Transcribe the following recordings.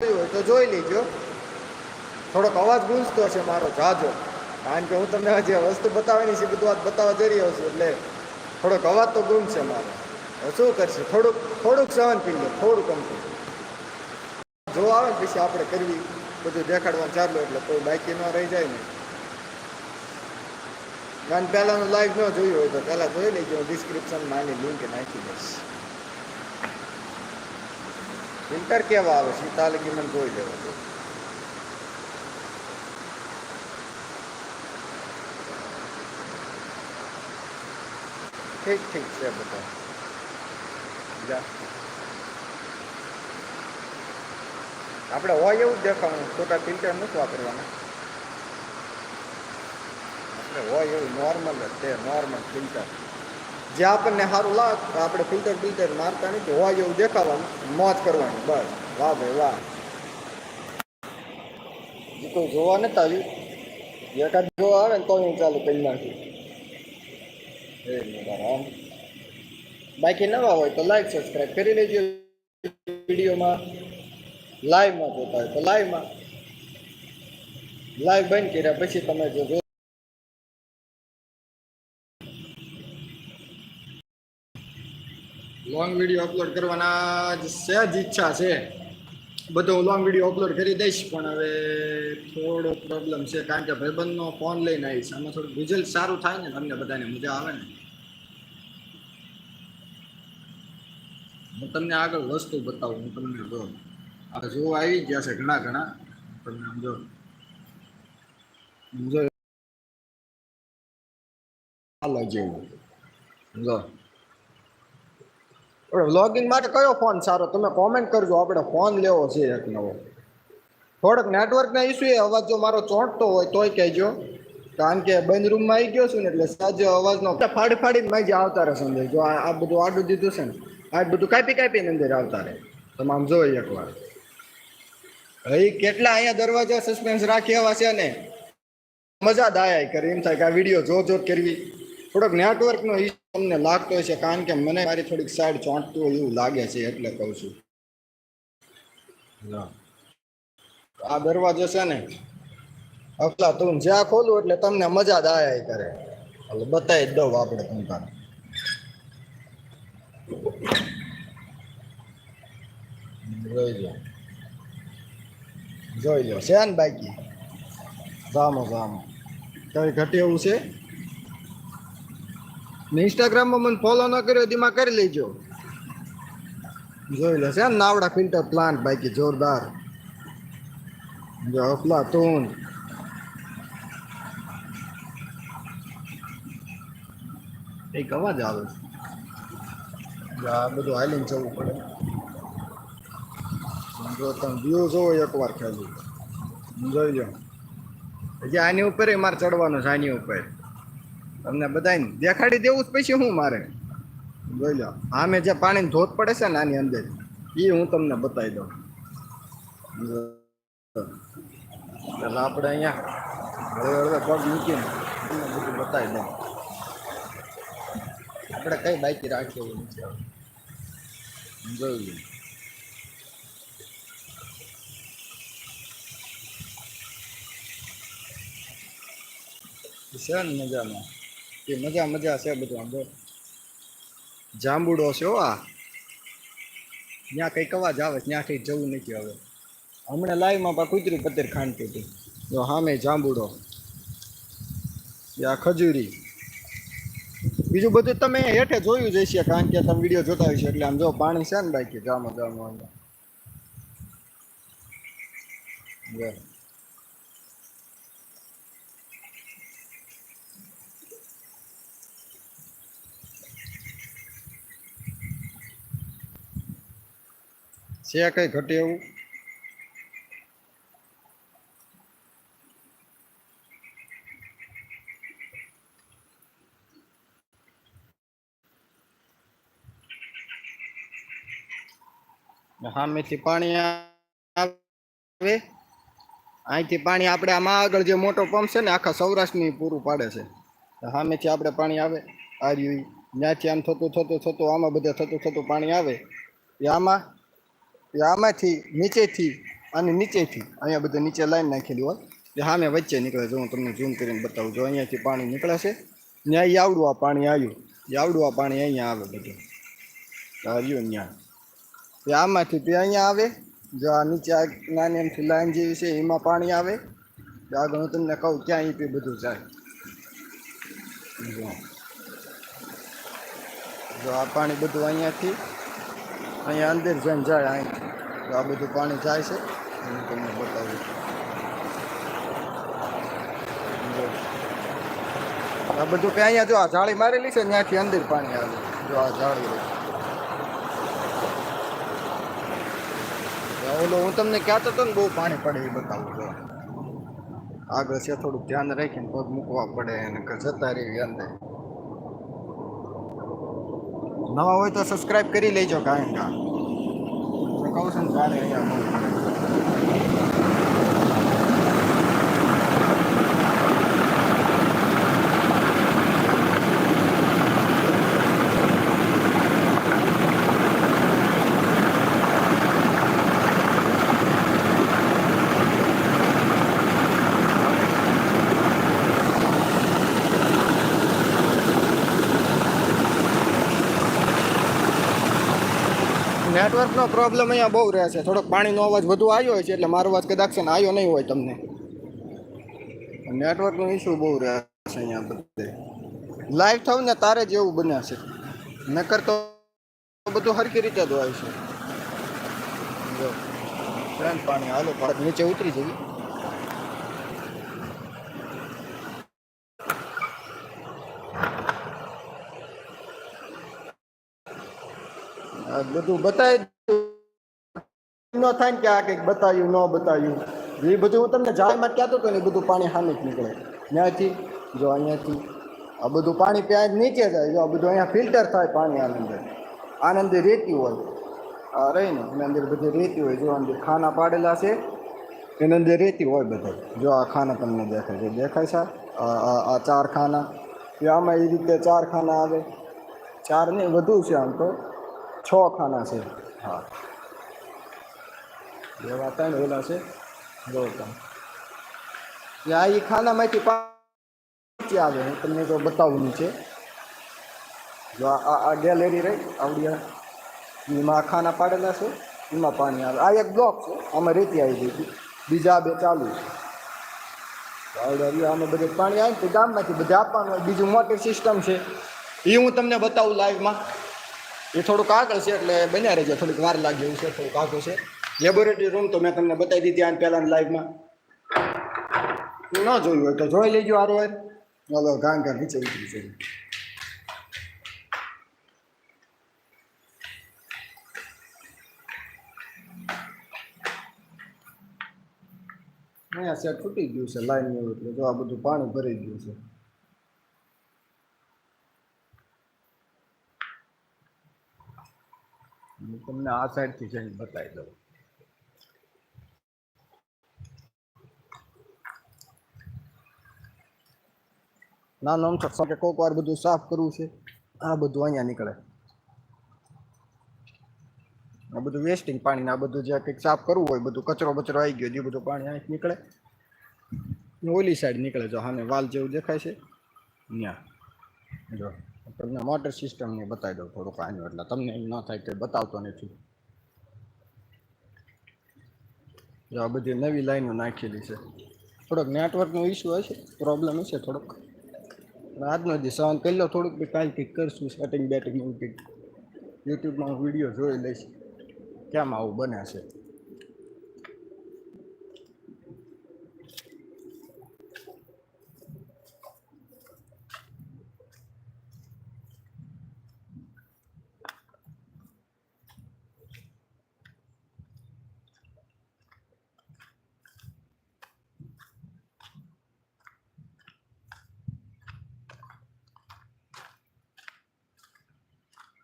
હોય તો જોઈ લેજો. થોડોક અવાજ ગુંજતો છે મારો, જાજો. કારણ કે હું તમને જે વસ્તુ બતાવવાની છે, બધું વાત બતાવવા જઈ રહ્યો છું, એટલે થોડોક અવાજ તો ગુંજશે મારો. શું કરશે? થોડુંક થોડુંક સહન કરી લો, થોડુંક અમથું જો આવે ને પછી આપણે કરવી, બધું દેખાડવાનું ચાલુ એટલે કોઈ બાકી ન રહી જાય ને. કારણ પહેલાંનું લાઈવ ન જોયું હોય તો પહેલાં જોઈ લેજો, હું ડિસ્ક્રિપ્શનમાં આની લિંક નાખી દઈશ. ફિલ્ટર કેવા આવે? સીતા લગી મને જોઈ લેવા દો. ઠીક ઠીક છે બધા. આપણે હોય એવું જ દેખાવાનું ખોટા ફિલ્ટર નથી વાપરવાના. આપણે હોય એવું નોર્મલ જ છે નોર્મલ ફિલ્ટર જે આપણને સારું લાગ આપણે ફિલ્ટર ફિલ્ટર મારતા નથી. હોય એવું દેખાવાનું, મોજ કરવાની, બસ. વાહ ભાઈ વાહ. જે કોઈ જોવા નથી આવ્યું. એકાદ જોવા આવે ને તો હું ચાલુ કરી નાખું. એ રામ બાકી નવા હોય તો લાઈક સબસ્ક્રાઈબ કરી લેજો. વિડીયોમાં લાઈવમાં જોતા હોય તો લાઈવમાં લાઈવ બંધ કર્યા પછી તમે જો લોંગ વીડિયો અપલોડ કરવાના જ સહેજ ઈચ્છા છે. બધો હું લોંગ વીડિયો અપલોડ કરી દઈશ, પણ હવે થોડો પ્રોબ્લેમ છે, કારણ કે ભાઈબંધનો ફોન લઈને આવીશ. આમાં થોડું રિઝલ્ટ સારું થાય ને, તમને બધાને મજા આવે ને. હું તમને આગળ વસ્તુ બતાવું, હું તમને જો, આ જો આવી ગયા છે ઘણા ઘણા. તમને સમજો સમજો હાલો જેવું જો વ્લોગિંગ માટે કયો ફોન સારો? તમે કોમેન્ટ કરજો, આપણે ફોન લેવો છે એક નવો. થોડોક નેટવર્કના ઇસ્યુ એ, અવાજ જો મારો ચોંટતો હોય તોય કહેજો. કારણ કે બંધ રૂમમાં આવી ગયો છું ને, એટલે સાજો અવાજનો ફાડી ફાડીને માજી આવતા રહે સમજે, જો આ આ બધું આડું દીધું છે ને, આ બધું કાપી કાપીને અંદર આવતા રહે તમે આમ જોઈ એકવાર ભાઈ કેટલા અહીંયા દરવાજા સસ્પેન્સ રાખી એવા છે ને? મજા દાયા કરી, એમ થાય કે આ વીડિયો જો જો કરવી. થોડોક નેટવર્કનો ઇસ્યુ તમને લાગતો હશે કારણ કે મને મારી થોડીક સાઈડ ચોંટતું હોય એવું લાગે છે એટલે કહું છું. આ દરવાજો છે ને અફલા તું જ્યાં ખોલું એટલે તમને મજા જ આયા કરે. એટલે બતાવી દઉં આપણે તમને જોઈ લો જોઈ લો છે ને બાકી? જામો જામો. કઈ ઘટે એવું છે? ઇન્સ્ટાગ્રામમાં મને ફોલો ન કર્યો તેમાં કરી લેજો. જોઈ લો છે નાવડા ફિલ્ટર પ્લાન્ટ બાકી જોરદાર. જો અફલા તું એક અવાજ આવે. આ બધું હાલીને જવું પડે. જો તમે વ્યૂ જોવો એકવાર ખાલી. જોઈ લો હજી આની ઉપર મારે ચડવાનું છે, આની ઉપર. તમને બધાને દેખાડી દેવું જ પછી શું મારે? જોઈ લો, આમે જે પાણીની ધોધ પડે છે ને આની અંદર એ હું તમને બતાવી દઉં. એટલે આપણે અહીંયા હળવે હળવે પગ મૂકીને તમને બધું બતાવી દઉં. આપણે કઈ બાકી રાખીએ? નથી જોઈ લઉં છે ને મજામાં? એ મજા મજા છે બધું આમ જાંબુડો છે હો આ. ત્યાં કંઈક અવાજ આવે, ત્યાંથી જવું નથી હવે. હમણાં લાઈવમાં પા કુતરી પત્તર ખાંડતી હતી જો સામે જાંબુડો. આ ખજૂરી. બીજું બધું તમે હેઠે જોયું જ હશે, કારણ કે તમે વીડિયો જોતા હશે, એટલે આમ જો પાણી છે ને બાકી જામો જામો અંદર. છે કઈ ઘટે એવું સામેથી પાણી આવે. અહીંથી પાણી આપણે આમાં આગળ જે મોટો પંપ છે ને, આખા સૌરાષ્ટ્રની પૂરું પાડે છે. સામેથી આપણે પાણી આવે. આ રહ્યું. ત્યાંથી આમ થતું થતું થતું, આમાં બધે થતું થતું પાણી આવે. એ આમાં આમાંથી નીચેથી અને નીચેથી, અહીંયા બધા નીચે લાઈન નાખેલી હોય. એ સામે વચ્ચે નીકળે જો હું તમને ઝૂમ કરીને બતાવું. જો અહીંયાથી પાણી નીકળે છે, ત્યાં આવડું આ પાણી આવ્યું. એ આવડું આ પાણી અહીંયા આવે બધું. આવ્યું ત્યાં. તે આમાંથી તે અહીંયા આવે. જો આ નીચે આ નાની એમથી લાઈન જેવી છે, એમાં પાણી આવે. આગળ હું તમને કહું ક્યાં એ બધું જાય. જો આ પાણી બધું અહીંયાથી અહીંયા અંદર જઈને જાય અહીંથી તો આ બધું પાણી જાય છે. હું તમને બતાવું. જો. આ બધું કે અહીંયા જો આ જાળી મારેલી છે, ત્યાંથી અંદર પાણી આવે. જો આ જાળી રહી. ઓલો હું તમને કહેતો હતો ને, બહુ પાણી પડે એ બતાવું જો આગળ છે, થોડુંક ધ્યાન રાખીને પગ મૂકવા પડે અને કે જતા રહી અંદર. નવા હોય તો સબસ્ક્રાઇબ કરી લેજો કારણ કે કહું છું ને ત્યારે નેટવર્કનો પ્રોબ્લેમ અહીંયા બહુ રહે છે. થોડોક પાણીનો અવાજ વધુ આવ્યો હોય છે એટલે મારો અવાજ કદાચ છે ને આવ્યો નહીં હોય તમને. નેટવર્કનો ઇસ્યુ બહુ રહે છે અહીંયા બધે. લાઈવ થવું ને તારે જ એવું બને છે. નકર તો બધું હરખી રીતે જ હોય છે. પાણી, હાલો પાક નીચે ઉતરી જઈએ. બધું બતાવી ન થાય ને કે આ કંઈક બતાવ્યું ન બતાવ્યું એ બધું હું તમને જાળમાં કહેતો હતો ને, એ બધું પાણી સામે જ નીકળે. ત્યાંથી જો અહીંયાથી આ બધું પાણી ત્યાં નીચે જાય, જો આ બધું અહીંયા ફિલ્ટર થાય પાણી આની અંદર. આની રેતી હોય. આ રહી ને, એની અંદર બધી રેતી હોય. જો અંદર ખાના પાડેલા છે, એની અંદર રેતી હોય બધા. જો આ ખાના તમને દેખાય છે. દેખાય છે? આ ચાર ખાના. આમાં એ રીતે ચાર ખાના આવે. ચાર નહીં, વધુ છે આમ તો. છ ખાના છે. હા. એવા ને ઓલા છે. ગૌતમ આ એ ખાનામાંથી પાછી આવે. હું તમને તો બતાવું છે. જો આ આ- ગેલેરી રહી, આવડી એમાં ખાના પાડેલા છે. એમાં પાણી આવે. આ એક બ્લોક છે. આમાં રેતી આવી ગઈ બીજા બે ચાલુ છે. તો આવડે આમાં બધે પાણી આવે તો ગામમાંથી બધા આપવાનું બીજું મોટર સિસ્ટમ છે. એ હું તમને બતાવું લાઈવમાં એ થોડુંક આગળ છે એટલે બન્યા રહેજો. થોડીક વાર લાગે એવું છે, થોડુંક આગળ છે. લેબોરેટરી રૂમ તો મેં તમને બતાવી દીધી આને પહેલાં લાઈવમાં ન જોયું હોય તો જોઈ લેજો આરો ચાલો ગાંગ ગાં નીચે ઉતરી જઈએ અહીંયા સેટ તૂટી ગયું છે, લાઈન એવું એટલે જો આ બધું પાણી ભરી ગયું છે. હું તમને આ સાઈડથી જઈને બતાવી દઉં. નાનો અમથો કે કોક વાર બધું સાફ કરવું છે. આ બધું અહીંયા નીકળે. આ બધું વેસ્ટિંગ પાણી આ બધું જે કંઈક સાફ કરવું હોય, બધું કચરો બચરો આવી ગયો જે બધું પાણી અહીં નીકળે. ઓલી સાઈડ નીકળે, જો હાને વાલ જેવું દેખાય છે. ત્યાં જો. તમને મોટર સિસ્ટમ ને બતાવી દઉં થોડુંક આનું, એટલે તમને એમ ન થાય કે બતાવતો નથી. જો આ બધી નવી લાઈનો નાખેલી છે. થોડોક નેટવર્કનો ઇસ્યુ હશે પ્રોબ્લેમ હશે થોડોક. આજનો જે સવાલ લો થોડુંક બી કાંઈ કંઈક કરશું સેટિંગ બેટિંગ એવું કંઈક. યુટ્યુબમાં હું વીડિયો જોઈ લઈશ. કેમ આવું બને છે?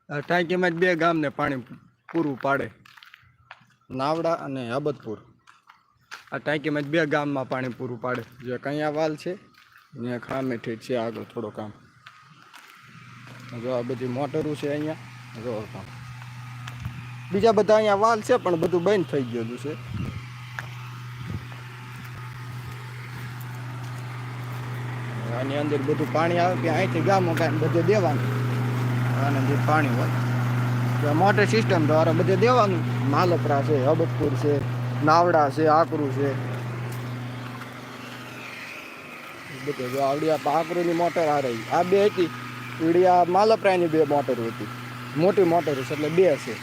टाँकी में बे गाम ने पा पूरु पड़े नावड़ा अने अबतपुर आ टाँकी में बे गाम में पा पूरु पड़े जो क्या वाल है खामे ठीक है आग थोड़ा काम जो आ बदी मोटर से अँ बीजा बदा अँ वाल से बधु बंद थी गए से आंदर बढ़ू पानी आए कि अँ थी गामों कहीं बढ़े देवा અને જે પાણી હોય આ મોટી સિસ્ટમ દ્વારા બધે દેવાનું. માલપરા છે હબતપુર છે, નાવડા છે, આકરું છે. બધે જો આવડી આ મોટર આ રહી. આ બે હતી. ઈડી આ માલપરાની બે મોટર હતી. મોટી મોટર છે એટલે બે છે.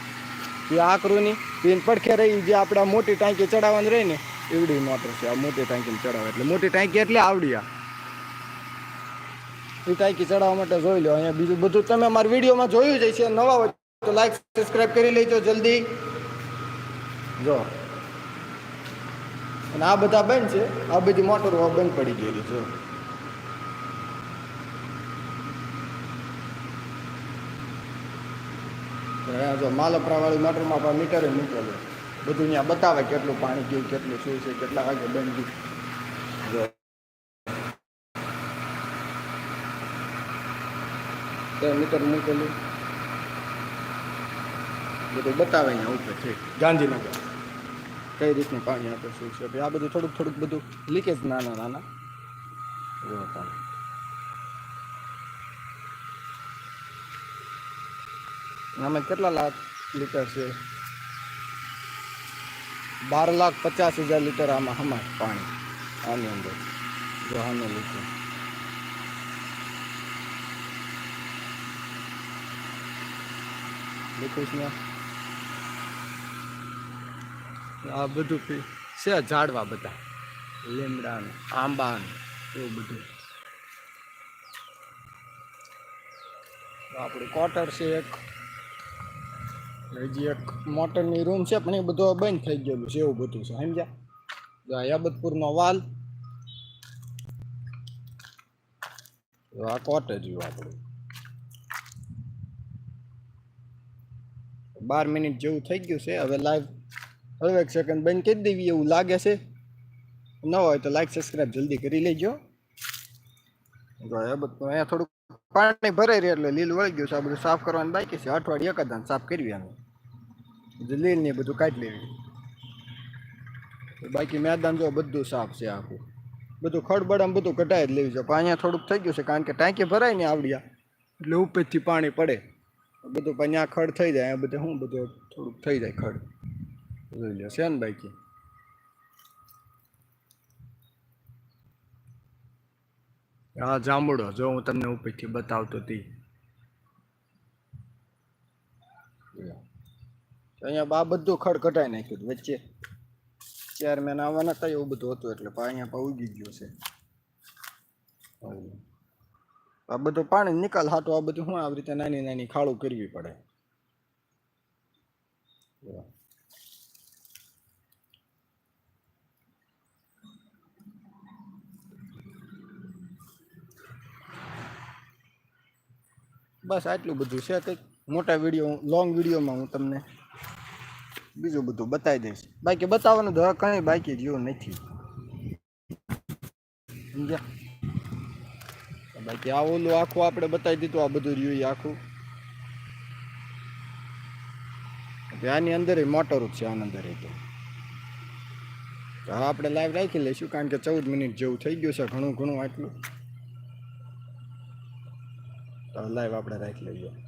એ આકરુની પીન પડખે રહી જે આપણે મોટી ટાંકી ચડાવવાની રહી ને એવડી મોટર છે. આ મોટી ટાંકી ચડાવે. એટલે મોટી ટાંકી એટલે આવડી આ. ટાંકી ચડાવવા માટે જોઈ લો અહીંયા બીજું બધું તમે અમારા વિડીયોમાં જોયું જ છે નવા હોય તો લાઈક સબસ્ક્રાઈબ કરી લેજો જલ્દી. જો. અને આ બધા બંધ છે. આ બધી મોટરો બંધ પડી ગયેલી જો. માલપરા વાળી મોટરમાં પણ મીટરે મૂકેલું. બધું અહીંયા બતાવે કેટલું પાણી ગયું કેટલું શું છે, કેટલા વાગે બંધ ગયું જો તે મીટર મૂકેલું. બધું બતાવે અહીંયા ઉપર છે. ગાંધીનગર. કઈ રીતનું પાણી આપે શું છે? આ બધું થોડુંક થોડુંક બધું લીકેજ નાના નાના. પાણી આમાં કેટલા લાખ લીટર છે? બાર લાખ પચાસ હજાર લીટર આમાં હમાય પાણી આની અંદર જો આનું લીટર લીકુશને આ બધું છે ઝાડવા બધા. લીમડા ને આંબા ને એવું બધું. આપણું ક્વાર્ટર છે એક. હજી એક મોટરની રૂમ છે, પણ એ બધું બંધ થઈ ગયેલું છે, એવું બધું છે, સમજ્યા? યાબતપુરનો વાલ. આ કોટેજ આપણું બાર મિનિટ જેવું થઈ ગયું છે. હવે લાઈવ હવે એક સેકન્ડ બંધ કરી દેવી એવું લાગે છે. ન હોય તો લાઈક સબસ્ક્રાઈબ જલ્દી કરી લેજો. અહીંયા થોડુંક પાણી ભરાઈ રહ્યું એટલે લીલ વળી ગયું છે. આ બધું સાફ કરવાનું બાકી છે. અઠવાડિયે એક દાન સાફ કરવી આનું લીલ ને બધું કાઢી લેવી. બાકી મેદાન જો બધું સાફ છે આખું. બધું ખડબડ આમ બધું કઢાઈ જ લેવી છે. પણ અહીંયા થોડુંક થઈ ગયું છે કારણ કે ટાંકી ભરાય ને આવડ્યા. એટલે ઉપરથી પાણી પડે. બધું પણ ત્યાં ખડ થઈ જાય બધે શું બધું થોડુંક થઈ જાય ખડ. જોઈ લો, છે ને બાકી હા, જાંબુડો, જો હું તમને ઉપરથી બતાવતો હતી અહીંયા આ બધું ખડ કટાઈ નાખ્યું વચ્ચે. ચેરમેન આવવાના હતા એવું બધું હતું એટલે અહીંયા પણ ઉગી ગયું છે. આ બધું પાણી નિકાલ હાટો, આ બધું હું આવી રીતે નાની નાની ખાળું કરવી પડે. બસ આટલું બધું છે કંઈક. મોટા વીડિયો લોંગ વિડીયોમાં હું તમને બીજું બધું બતાવી દઈશ. બાકી બતાવવાનું તો કંઈ બાકી રહ્યું નથી. સમજ્યા? બાકી આ ઓલું આખું આપણે બતાવી દીધું, આ બધું રહ્યું આખું. આની અંદર મોટર છે, આની અંદર તો. હવે આપણે લાઈવ રાખી લઈશું, કારણ કે ચૌદ મિનિટ જેવું થઈ ગયું છે, ઘણું ઘણું આટલું. તો લાઈવ આપણે રાખી લઈએ.